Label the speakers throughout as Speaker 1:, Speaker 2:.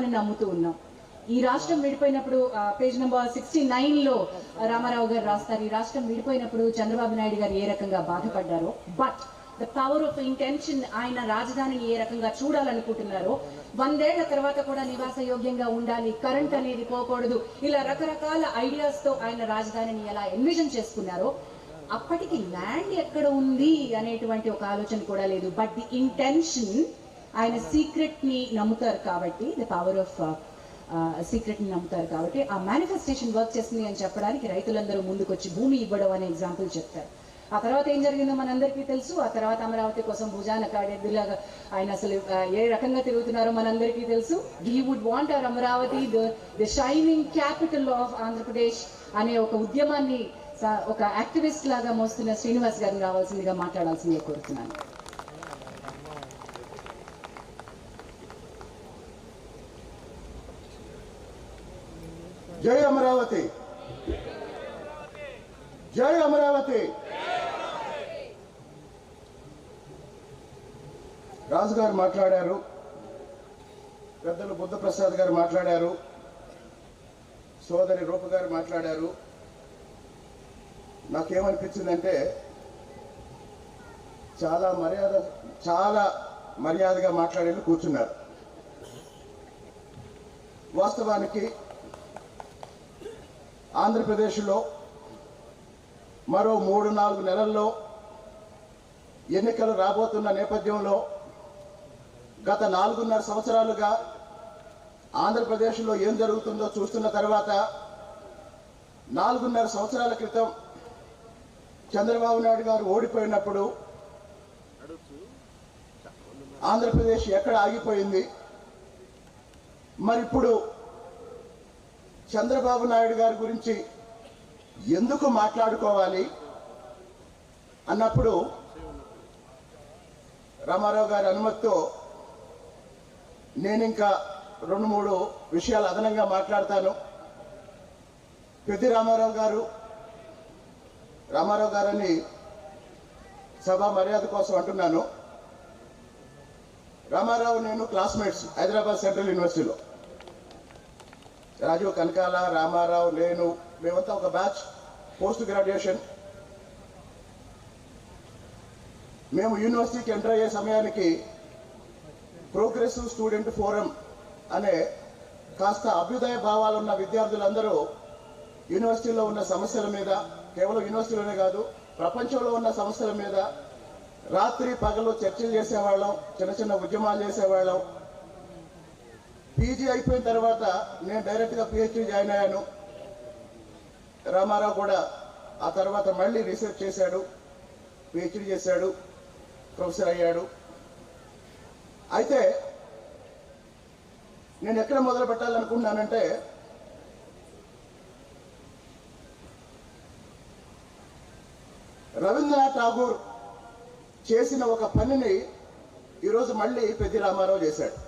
Speaker 1: అని నమ్ముతూ ఉన్నాం. ఈ రాష్ట్రం విడిపోయినప్పుడు పేజ్ నెంబర్ సిక్స్టీ నైన్లో రామారావు గారు రాస్తారు. ఈ రాష్ట్రం విడిపోయినప్పుడు చంద్రబాబు నాయుడు గారు ఏ రకంగా బాధపడ్డారో but the power of intention ఆయన రాజధానిని ఏ రకంగా చూడాలనుకుంటున్నారో వందేళ్ళ తర్వాత కూడా నివాస యోగ్యంగా ఉండాలి కరెంట్ అనేది పోకూడదు ఇలా రకరకాల ఐడియాస్తో ఆయన రాజధానిని ఎలా ఎన్విజన్ చేసుకున్నారో అప్పటికి ల్యాండ్ ఎక్కడ ఉంది అనేటువంటి ఒక ఆలోచన కూడా లేదు. బట్ ది ఇంటెన్షన్ ఆయన సీక్రెట్ని నమ్ముతారు కాబట్టి the power of uh, uh, సీక్రెట్ని నమ్ముతారు కాబట్టి ఆ మేనిఫెస్టేషన్ వర్క్ చేస్తుంది అని చెప్పడానికి రైతులందరూ ముందుకొచ్చి భూమి ఇవ్వడం అనే ఎగ్జాంపుల్ చెప్తారు. ఆ తర్వాత ఏం జరిగిందో మనందరికీ తెలుసు. ఆ తర్వాత అమరావతి కోసం భుజాన కాడేదిలాగా ఆయన అసలు uh, ఏ రకంగా తిరుగుతున్నారో మనందరికీ తెలుసు. He would want our Amaravati the shining capital of Andhra Pradesh అనే ఒక ఉద్యమాన్ని ఒక యాక్టివిస్ట్ లాగా మోస్తున్న శ్రీనివాస్ గారిని రావాల్సిందిగా మాట్లాడాల్సిందిగా కోరుతున్నాను.
Speaker 2: జై అమరావతి. జై అమరావతి. రాజు గారు మాట్లాడారు. పెద్దలు బుద్ధప్రసాద్ గారు మాట్లాడారు. సోదరి రూప గారు మాట్లాడారు. నాకేమనిపించిందంటే చాలా మర్యాద చాలా మర్యాదగా మాట్లాడేళ్ళు కూర్చున్నారు. వాస్తవానికి ఆంధ్రప్రదేశ్లో మరో మూడు నాలుగు నెలల్లో ఎన్నికలు రాబోతున్న నేపథ్యంలో గత నాలుగున్నర సంవత్సరాలుగా ఆంధ్రప్రదేశ్లో ఏం జరుగుతుందో చూస్తున్న తర్వాత నాలుగున్నర సంవత్సరాల క్రితం చంద్రబాబు నాయుడు గారు ఓడిపోయినప్పుడు ఆంధ్రప్రదేశ్ ఎక్కడ ఆగిపోయింది? మరి ఇప్పుడు చంద్రబాబు నాయుడు గారి గురించి ఎందుకు మాట్లాడుకోవాలి అన్నప్పుడు రామారావు గారి అనుమతితో నేను ఇంకా రెండు మూడు విషయాలు అదనంగా మాట్లాడతాను. పెద్ది రామారావు గారు రామారావు గారని సభా మర్యాద కోసం అంటున్నాను. రామారావు నేను క్లాస్మేట్స్ హైదరాబాద్ సెంట్రల్ యూనివర్సిటీలో. రాజీవ్ కనకాల రామారావు నేను మేమంతా ఒక బ్యాచ్ పోస్ట్ గ్రాడ్యుయేషన్ మేము యూనివర్సిటీకి ఎంటర్ అయ్యే సమయానికి ప్రోగ్రెసివ్ స్టూడెంట్ ఫోరం అనే కాస్త అభ్యుదయ భావాలున్న విద్యార్థులందరూ యూనివర్సిటీలో ఉన్న సమస్యల మీద కేవలం యూనివర్సిటీలోనే కాదు ప్రపంచంలో ఉన్న సమస్యల మీద రాత్రి పగలు చర్చలు చేసేవాళ్ళం చిన్న చిన్న ఉద్యమాలు చేసేవాళ్ళం. పీజీ అయిపోయిన తర్వాత నేను డైరెక్ట్గా పిహెచ్డి జాయిన్ అయ్యాను. రామారావు కూడా ఆ తర్వాత మళ్ళీ రీసెర్చ్ చేశాడు పిహెచ్డి చేశాడు ప్రొఫెసర్ అయ్యాడు. అయితే నేను ఎక్కడ మొదలు పెట్టాలనుకుంటున్నానంటే రవీంద్రనాథ్ ఠాగూర్ చేసిన ఒక పనిని ఈరోజు మళ్ళీ పెద్ది రామారావు చేశాడు.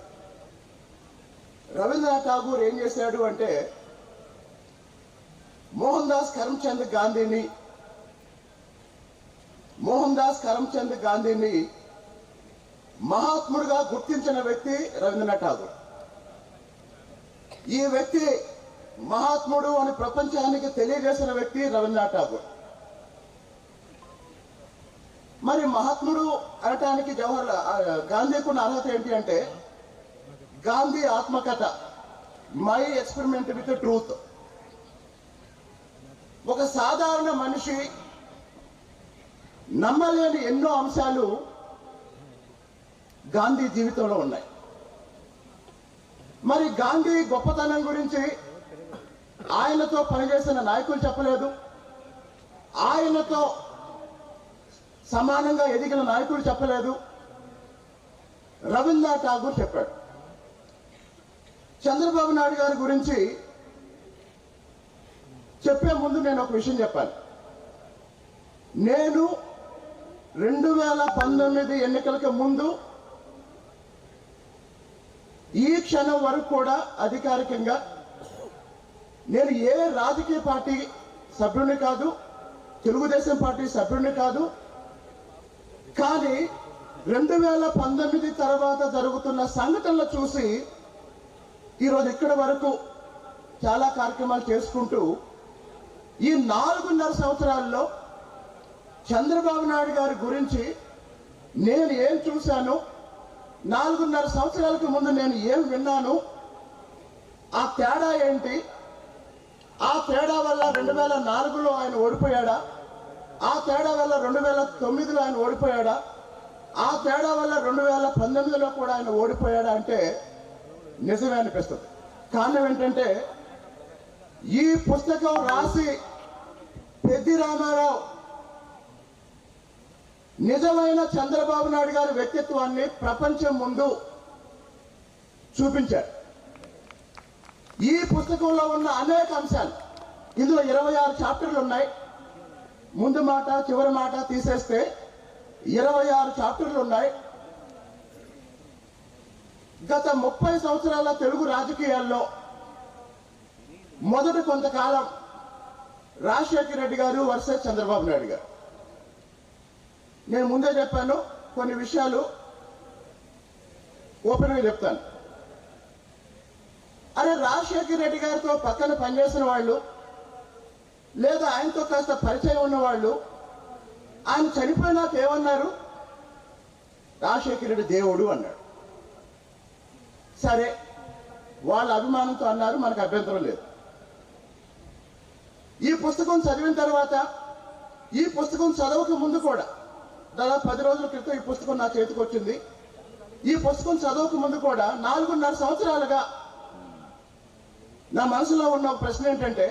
Speaker 2: రవీంద్రనాథ్ ఠాగూర్ ఏం చేశాడు అంటే మోహన్ దాస్ కరమ్చంద్ గాంధీని మోహన్ దాస్ కరమ్చంద్ గాంధీని మహాత్ముడుగా గుర్తించిన వ్యక్తి రవీంద్రనాథ్ ఠాగూర్. ఈ వ్యక్తి మహాత్ముడు అని ప్రపంచానికి తెలియజేసిన వ్యక్తి రవీంద్రనాథ్ ఠాగూర్. మరి మహాత్ముడు అనటానికి జవహర్ గాంధీకున్న అర్హత ఏంటి అంటే గాంధీ ఆత్మకథ మై ఎక్స్పెరిమెంట్ విత్ ట్రూత్. ఒక సాధారణ మనిషి నమ్మలేని ఎన్నో అంశాలు గాంధీ జీవితంలో ఉన్నాయి. మరి గాంధీ గొప్పతనం గురించి ఆయనతో పనిచేసిన నాయకులు చెప్పలేదు. ఆయనతో సమానంగా ఎదిగిన నాయకుడు చెప్పలేదు. రవీంద్రనాథ్ ఠాగూర్ చెప్పాడు. చంద్రబాబు నాయుడు గారి గురించి చెప్పే ముందు నేను ఒక విషయం చెప్పాలి. నేను రెండు వేల పంతొమ్మిది ఎన్నికలకు ముందు ఈ క్షణం వరకు కూడా అధికారికంగా నేను ఏ రాజకీయ పార్టీ సభ్యుడిని కాదు తెలుగుదేశం పార్టీ సభ్యుడిని కాదు కానీ రెండు వేల పంతొమ్మిది తర్వాత జరుగుతున్న సంఘటనలు చూసి ఈరోజు ఇక్కడ వరకు చాలా కార్యక్రమాలు చేసుకుంటూ ఈ నాలుగున్నర సంవత్సరాల్లో చంద్రబాబు నాయుడు గారి గురించి నేను ఏం చూశాను నాలుగున్నర సంవత్సరాలకు ముందు నేను ఏం విన్నాను ఆ తేడా ఏంటి ఆ తేడా వల్ల రెండు వేల నాలుగులో ఆయన ఓడిపోయాడా ఆ తేడా వల్ల రెండు వేల తొమ్మిదిలో ఆయన ఓడిపోయాడా ఆ తేడా వల్ల రెండు వేల పంతొమ్మిదిలో కూడా ఆయన ఓడిపోయాడా అంటే నిజమే అనిపిస్తుంది. కారణం ఏంటంటే ఈ పుస్తకం రాసి పెద్ది రామారావు నిజమైన చంద్రబాబు నాయుడు గారి వ్యక్తిత్వాన్ని ప్రపంచం ముందు చూపించారు. ఈ పుస్తకంలో ఉన్న అనేక అంశాలు ఇందులో ఇరవై ఆరు చాప్టర్లు ఉన్నాయి. ముందు మాట చివరి మాట తీసేస్తే ఇరవై ఆరు చాప్టర్లు ఉన్నాయి. గత ముప్పై సంవత్సరాల తెలుగు రాజకీయాల్లో మొదటి కొంతకాలం రాజశేఖర రెడ్డి గారు వర్సెస్ చంద్రబాబు నాయుడు గారు. నేను ముందే చెప్పాను కొన్ని విషయాలు ఓపెన్గా చెప్తాను. అరే రాజశేఖర రెడ్డి గారితో పక్కన పనిచేసిన వాళ్ళు లేదా ఆయనతో కాస్త పరిచయం ఉన్న వాళ్ళు ఆయన చనిపోయినాక ఏమన్నారు? రాజశేఖర రెడ్డి దేవుడు అన్నాడు. సరే వాళ్ళ అభిమానంతో అన్నారు మనకు అభ్యంతరం లేదు. ఈ పుస్తకం చదివిన తర్వాత ఈ పుస్తకం చదవక ముందు కూడా దాదాపు పది రోజుల క్రితం ఈ పుస్తకం నా చేతికి వచ్చింది. ఈ పుస్తకం చదవక ముందు కూడా నాలుగున్నర సంవత్సరాలుగా నా మనసులో ఉన్న ప్రశ్న ఏంటంటే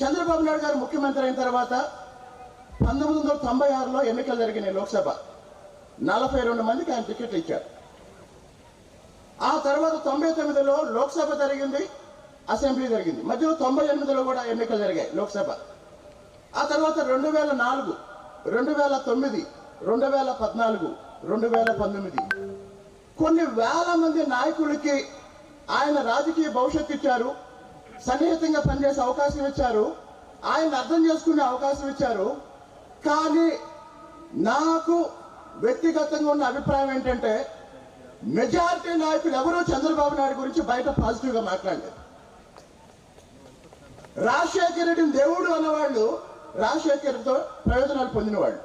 Speaker 2: చంద్రబాబు నాయుడు గారు ముఖ్యమంత్రి అయిన తర్వాత పంతొమ్మిది వందల తొంభై ఆరులో ఎన్నికలు జరిగినాయి లోక్సభ. నలభై రెండు మందికి ఆయన టికెట్లు ఇచ్చారు. ఆ తర్వాత తొంభై తొమ్మిదిలో లోక్సభ జరిగింది అసెంబ్లీ జరిగింది. మధ్యలో తొంభై ఎనిమిదిలో కూడా ఎన్నికలు జరిగాయి లోక్సభ. ఆ తర్వాత రెండు వేల నాలుగు రెండు వేల తొమ్మిది రెండు వేల పద్నాలుగు రెండు వేల పంతొమ్మిది. కొన్ని వేల మంది నాయకులకి ఆయన రాజకీయ భవిష్యత్తు ఇచ్చారు సన్నిహితంగా పనిచేసే అవకాశం ఇచ్చారు ఆయన అర్థం చేసుకునే అవకాశం ఇచ్చారు. కానీ నాకు వ్యక్తిగతంగా ఉన్న అభిప్రాయం ఏంటంటే మెజారిటీ నాయకులు ఎవరో చంద్రబాబు నాయుడు గురించి బయట పాజిటివ్గా మాట్లాడలేదు. రాజశేఖర రెడ్డిని దేవుడు అన్నవాళ్ళు రాజశేఖర్తో ప్రయోజనాలు పొందినవాళ్ళు.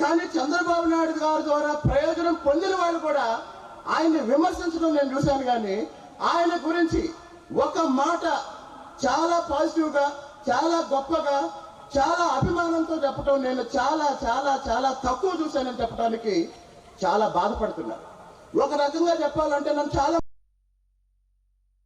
Speaker 2: కానీ చంద్రబాబు నాయుడు గారి ద్వారా ప్రయోజనం పొందిన వాళ్ళు కూడా ఆయన్ని విమర్శించడం నేను చూశాను కానీ ఆయన గురించి ఒక మాట చాలా పాజిటివ్గా చాలా గొప్పగా చాలా అభిమానంతో చెప్పడం నేను చాలా చాలా చాలా తక్కువ చూశానని చెప్పడానికి చాలా బాధపడుతున్నాను ఒక రకంగా చెప్పాలంటే నన్ను చాలా